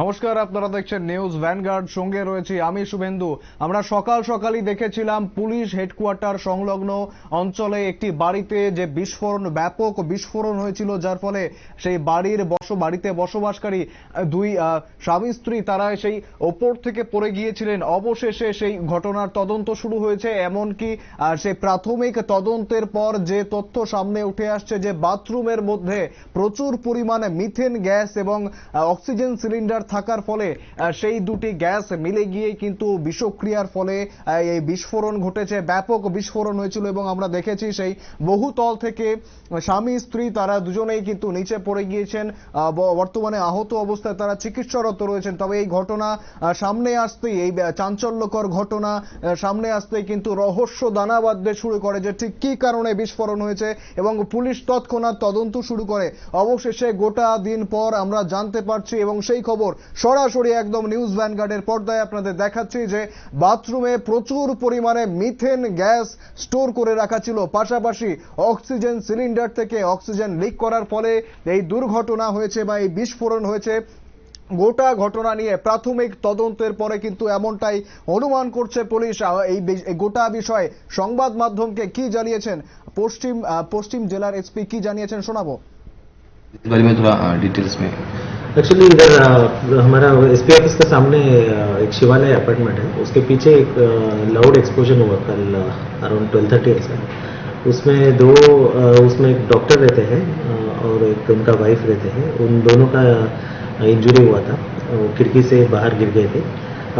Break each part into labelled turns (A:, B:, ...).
A: নমস্কার, আপনারা দেখছেন নিউজ ভ্যানগার্ড সঙ্গে রয়েছি আমি শুভেন্দু। আমরা সকাল সকালই দেখেছিলাম পুলিশ হেডকোয়ার্টার সংলগ্ন অঞ্চলে একটি বাড়িতে যে বিস্ফোরণ, ব্যাপক বিস্ফোরণ হয়েছিল, যার ফলে সেই বাড়ির বস, বাড়িতে বসবাসকারী দুই স্বামী স্ত্রী, তারা সেই ওপর থেকে পড়ে গিয়েছিলেন। অবশেষে সেই ঘটনার তদন্ত শুরু হয়েছে, এমনকি সেই প্রাথমিক তদন্তের পর যে তথ্য সামনে উঠে আসছে যে বাথরুমের মধ্যে প্রচুর পরিমাণে মিথেন গ্যাস এবং অক্সিজেন সিলিন্ডার থাকার ফলে সেই দুটি গ্যাস মিলে গিয়ে কিন্তু বিষক্রিয়ার ফলে এই বিস্ফোরণ ঘটেছে। ব্যাপক বিস্ফোরণ হয়েছিল এবং আমরা দেখেছি সেই বহুতল থেকে স্বামী, স্ত্রী তারা দুজনেই কিন্তু নিচে পড়ে গিয়েছেন বর্তমানে আহত অবস্থায় তারা চিকিৎসারত রয়েছেন। তবে এই ঘটনা সামনে আসতেই, এই চাঞ্চল্যকর ঘটনা সামনে আসতেই কিন্তু রহস্য দানা বাঁধতে শুরু করে যে ঠিক কি কারণে বিস্ফোরণ হয়েছে এবং পুলিশ তৎক্ষণাৎ তদন্ত শুরু করে। অবশেষে গোটা দিন পর আমরা জানতে পারছি এবং সেই খবর সরাসরি একদম নিউজ ভ্যানগার্ডের পর্দায় আপনাদের দেখাচ্ছি যে বাথরুমে প্রচুর পরিমাণে মিথেন গ্যাস স্টোর করে রাখা ছিল পাশাপাশি অক্সিজেন সিলিন্ডার থেকে অক্সিজেন লিক করার ফলে এই দুর্ঘটনা হয়েছে বা এই বিস্ফোরণ হয়েছে গোটা ঘটনা নিয়ে প্রাথমিক তদন্তের পরে কিন্তু এমনটাই অনুমান করছে পুলিশ আহ, এই বি- এই গোটা বিষয়ে সংবাদ মাধ্যমকে কি জানিয়েছেন পশ্চিম আহ, পশ্চিম জেলার এসপি কি জানিয়েছেন শোনাবো
B: इस बारे में थोड़ा डिटेल्स में
C: एक्चुअली इधर हमारा एस पी ऑफ़िस के सामने एक शिवालय अपार्टमेंट है। उसके पीछे एक लाउड एक्सप्लोजन हुआ कल अराउंड ट्वेल्व थर्टी ऐसा उसमें दो उसमें एक डॉक्टर रहते हैं और एक उनका वाइफ रहते हैं। उन दोनों का इंजरी हुआ था। वो खिड़की से बाहर गिर गए थे।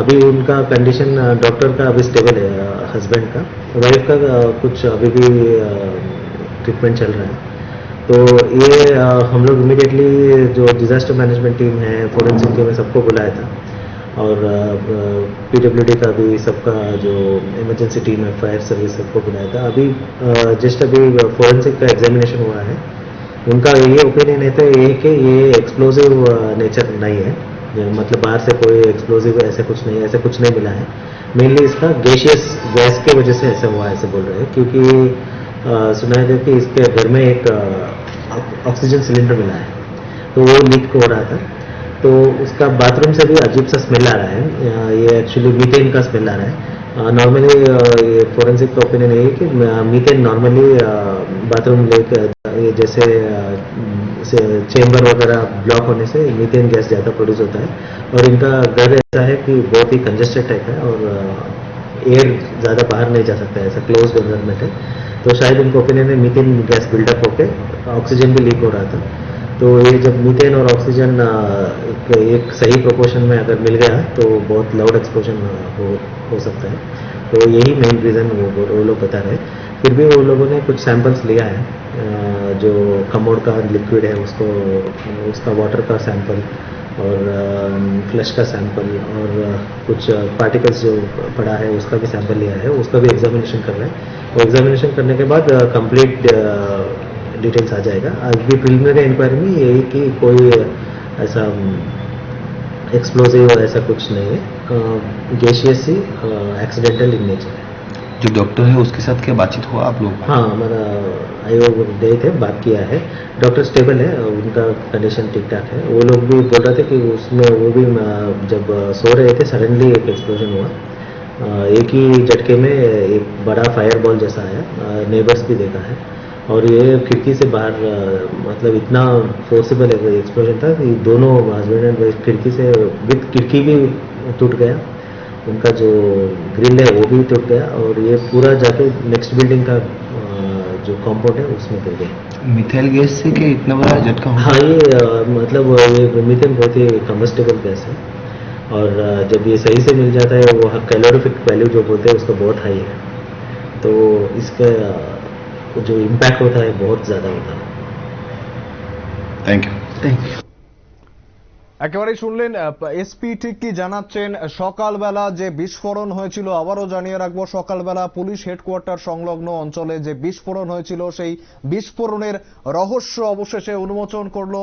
C: अभी उनका कंडीशन डॉक्टर का अभी स्टेबल है हस्बैंड का। वाइफ का कुछ अभी भी ट्रीटमेंट चल रहा है। तो ये हम लोग इमीडिएटली जो डिजास्टर मैनेजमेंट टीम है फोरेंसिक टीम है, सबको बुलाया था। और पीडब्ल्यूडी का भी सबका जो इमरजेंसी टीम है फायर सर्विस सबको बुलाया था। अभी जस्ट अभी फोरेंसिक का एग्जामिनेशन हुआ है। उनका ये ओपिनियन है तो ये कि ये एक्सप्लोजिव नेचर नहीं है। मतलब बाहर से कोई एक्सप्लोजिव ऐसा कुछ नहीं, ऐसा कुछ नहीं मिला है। मेनली इसका गैशियस गैस के वजह से ऐसा हुआ ऐसे बोल रहे हैं। क्योंकि सुना है कि इसके घर में एक ऑक्सीजन सिलेंडर मिला है। तो वो लीक हो रहा था। तो उसका बाथरूम से भी अजीब सा स्मेल आ रहा है। ये एक्चुअली मीथेन का स्मेल आ रहा है। नॉर्मली ये फोरेंसिक का ओपिनियन ये है कि मीथेन नॉर्मली बाथरूम लेकर ये जैसे चेम्बर वगैरह ब्लॉक होने से मीथेन गैस ज़्यादा प्रोड्यूस होता है। और इनका घर ऐसा है कि बहुत ही कंजेस्टेड टाइप है और एयर ज़्यादा बाहर नहीं जा सकता है। ऐसा क्लोज एनवायरमेंट है। तो शायद उनको ओपिनियन में मीथेन गैस बिल्डअप होकर ऑक्सीजन भी लीक हो रहा था। तो ये जब मीथेन और ऑक्सीजन एक, एक सही प्रोपोर्शन में अगर मिल गया तो बहुत लाउड एक्सप्लोजन हो हो सकता है। तो यही मेन रीज़न वो वो लोग बता रहे फिर भी वो लोगों ने कुछ सैंपल्स लिया है जो कमोड का लिक्विड है उसको उसका वाटर का सैंपल और फ्लश का सैंपल और कुछ पार्टिकल्स जो पड़ा है, उसका भी सैंपल लिया है, उसका भी एग्जामिनेशन कर रहे हैं। और एग्जामिनेशन करने के बाद कंप्लीट डिटेल्स आ जाएगा। अभी प्रिलिमिनरी इंक्वायरी में यही कि कोई ऐसा एक्सप्लोजिव ऐसा कुछ नहीं है। गैशियस ही एक्सीडेंटल इन नेचर है।
B: जो डॉक्टर है, उसके साथ क्या बातचीत हुआ आप लोग
C: हाँ हमारा आयोग गए थे, बात किया है। डॉक्टर स्टेबल है, उनका कंडीशन ठीक ठाक है। वो लोग भी बोल रहे थे कि उसमें वो भी जब सो रहे थे सडनली एक एक्सप्लोजन हुआ। एक ही झटके में एक बड़ा फायर बॉल जैसा आया। नेबर्स भी देखा है। और ये खिड़की से बाहर मतलब इतना फोर्सेबल एक्सप्लोजन था कि दोनों हस्बैंड एंड वाइफ खिड़की से, विथ खिड़की भी टूट गया। उनका जो ग्रिल है वो भी टूट गया और ये पूरा जाके नेक्स्ट बिल्डिंग का जो कॉम्पाउंड है उसमें गिर गया।
B: मिथेल गैस से क्या इतना बड़ा झटका
C: हाँ? ये मतलब ये मीथेन बहुत ही कम्बस्टेबल गैस है और जब ये सही से मिल जाता है वो कैलोरीफिक वैल्यू जो बोलते हैं उसका बहुत हाई है। तो इसका जो इम्पैक्ट होता है बहुत ज़्यादा होता है।
B: थैंक यू थैंक यू
A: একেবারেই শুনলেন এসপি ঠিক কি জানাচ্ছেন? সকালবেলা যে বিস্ফোরণ হয়েছিল, আবারও জানিয়ে রাখব, সকালবেলা পুলিশ হেডকোয়ার্টার সংলগ্ন অঞ্চলে যে বিস্ফোরণ হয়েছিল, সেই বিস্ফোরণের রহস্য অবশেষে উন্মোচন করল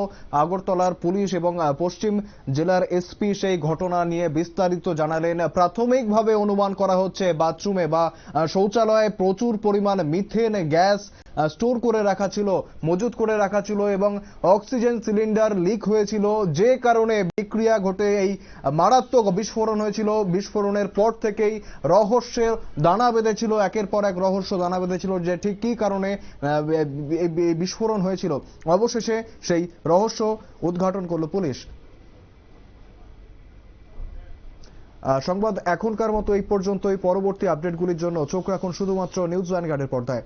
A: আগরতলার পুলিশ এবং পশ্চিম জেলার এসপি সেই ঘটনা নিয়ে বিস্তারিত জানালেন। প্রাথমিকভাবে অনুমান করা হচ্ছে, বাথরুমে বা শৌচালয়ে প্রচুর পরিমাণ মিথেন গ্যাস স্টোর করে রাখা ছিল, মজুত করে রাখা ছিল এবং অক্সিজেন সিলিন্ডার লিক হয়েছিল। যে কারণে বিক্রিয়া ঘটে এই মারাত্মক বিস্ফোরণ হয়েছিল। বিস্ফোরণের পর থেকেই রহস্যের দানা বেঁধেছিল, একের পর এক রহস্য দানা বেঁধেছিল যে ঠিক কী কারণে বিস্ফোরণ হয়েছিল। অবশেষে সেই রহস্য উদ্ঘাটন করল পুলিশ। সংবাদ এখনকার মতো এই পর্যন্তই। পরবর্তী আপডেটগুলির জন্য চোখ রাখুন শুধুমাত্র নিউজ ওয়ান গার্ডের পর্দায়।